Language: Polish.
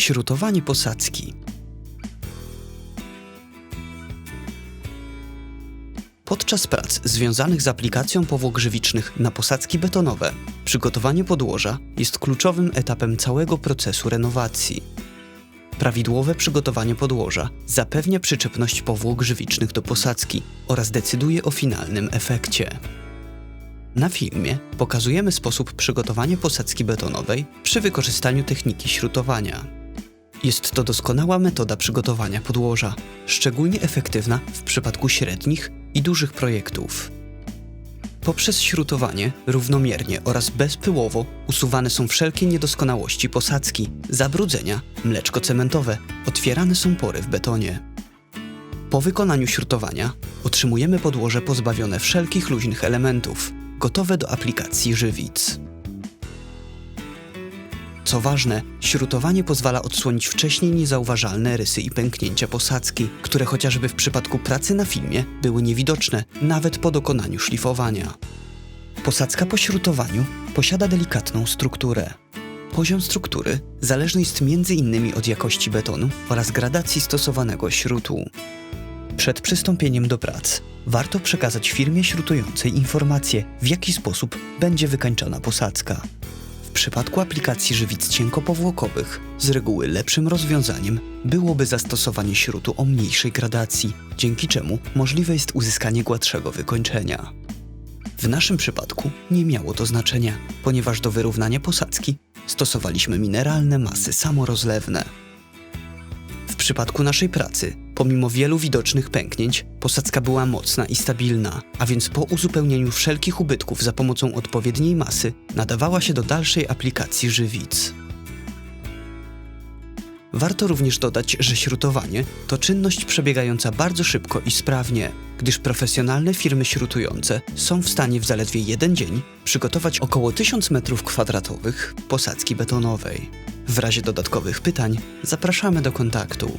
Śrutowanie posadzki. Podczas prac związanych z aplikacją powłok żywicznych na posadzki betonowe, przygotowanie podłoża jest kluczowym etapem całego procesu renowacji. Prawidłowe przygotowanie podłoża zapewnia przyczepność powłok żywicznych do posadzki oraz decyduje o finalnym efekcie. Na filmie pokazujemy sposób przygotowania posadzki betonowej przy wykorzystaniu techniki śrutowania. Jest to doskonała metoda przygotowania podłoża, szczególnie efektywna w przypadku średnich i dużych projektów. Poprzez śrutowanie równomiernie oraz bezpyłowo usuwane są wszelkie niedoskonałości posadzki, zabrudzenia, mleczko cementowe, otwierane są pory w betonie. Po wykonaniu śrutowania otrzymujemy podłoże pozbawione wszelkich luźnych elementów, gotowe do aplikacji żywic. Co ważne, śrutowanie pozwala odsłonić wcześniej niezauważalne rysy i pęknięcia posadzki, które chociażby w przypadku pracy na filmie były niewidoczne nawet po dokonaniu szlifowania. Posadzka po śrutowaniu posiada delikatną strukturę. Poziom struktury zależny jest m.in. od jakości betonu oraz gradacji stosowanego śrutu. Przed przystąpieniem do prac warto przekazać firmie śrutującej informacje, w jaki sposób będzie wykańczana posadzka. W przypadku aplikacji żywic cienkopowłokowych z reguły lepszym rozwiązaniem byłoby zastosowanie śrutu o mniejszej gradacji, dzięki czemu możliwe jest uzyskanie gładszego wykończenia. W naszym przypadku nie miało to znaczenia, ponieważ do wyrównania posadzki stosowaliśmy mineralne masy samorozlewne. W przypadku naszej pracy, pomimo wielu widocznych pęknięć, posadzka była mocna i stabilna, a więc po uzupełnieniu wszelkich ubytków za pomocą odpowiedniej masy nadawała się do dalszej aplikacji żywic. Warto również dodać, że śrutowanie to czynność przebiegająca bardzo szybko i sprawnie, gdyż profesjonalne firmy śrutujące są w stanie w zaledwie jeden dzień przygotować około 1000 m2 posadzki betonowej. W razie dodatkowych pytań zapraszamy do kontaktu.